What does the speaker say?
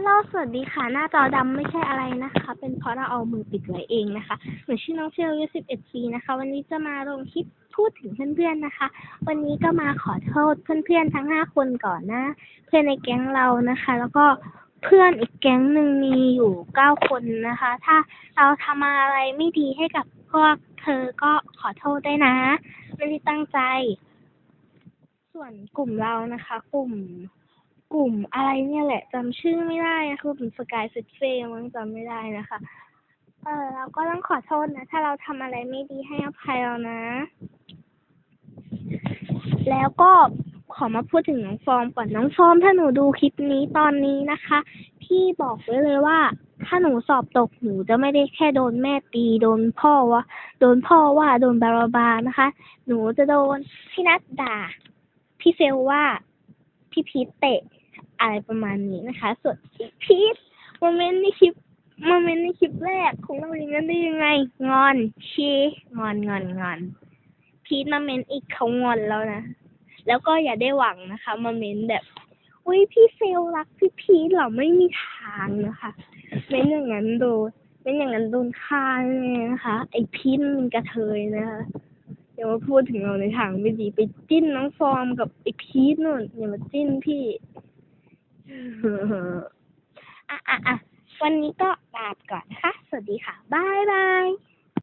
ลโลสวัสดีค่ะ หน้าจอดำไม่ใช่อะไรนะคะ เป็นเพราะเราเอามือปิดไว้เองนะคะหนูชื่อน้องเชลอายุ11 ปีนะคะ วันนี้จะมาลงคลิปพูดถึงเพื่อนๆนะคะ วันนี้ก็มาขอโทษเพื่อนๆทั้ง 5 คนก่อนนะ เพื่อนในแก๊งเรานะคะ แล้วก็เพื่อนอีกแก๊งหนึ่งมีอยู่9คนนะคะ ถ้าเราทำอะไรไม่ดีให้กับพวกเธอก็ขอโทษได้นะไม่ได้ตั้งใจ ส่วนกลุ่มเรานะคะ กลุ่ม กลุ่มอะไรเนี่ยแหละจำชื่อไม่ได้นะคือกลุ่มสกายเซ็ตเฟมั้งจำไม่ได้นะคะ เออเราก็ต้องขอโทษนะ ถ้าเราทำอะไรไม่ดีให้อภัยเรานะ แล้วก็ขอมาพูดถึงน้องฟอร์มก่อนน้องฟอร์มถ้าหนูดูคลิปนี้ตอนนี้นะคะ พี่บอกไว้เลยว่า ถ้าหนูสอบตกหนูจะไม่ได้แค่โดนแม่ตีโดนพ่อว่าโดนพ่อว่าโดนบาราบานะคะ หนูจะโดนพี่นัดด่า พี่เฟลว่าพี่พีทเตะ อะไรประมาณนี้นะคะ ส่วนพีทโมเมนต์ในคลิปโมเมนต์ในคลิปแรกของเราอย่างนั้นได้ยังไง งอนชีงอนงอนงอน พีทมาเมนต์อีกเขางอนแล้วนะ แล้วก็อย่าได้หวังนะคะมาเมนต์แบบอุ้ยพี่เฟลรักพี่พีทเหรอไม่มีทางนะคะเม้นอย่างนั้นโดนเม้นอย่างนั้นโดนฆ่าแน่นะคะ ไอพีทมันเป็นกระเทยนะคะอย่ามาพูดถึงเราในทางไม่ดีไปจิ้นน้องฟอร์มกับไอพีทนู่นอย่ามาจิ้นพี่ อะอะอะวันนี้ก็ลาไปก่อนนะคะ สวัสดีค่ะ บ๊ายบาย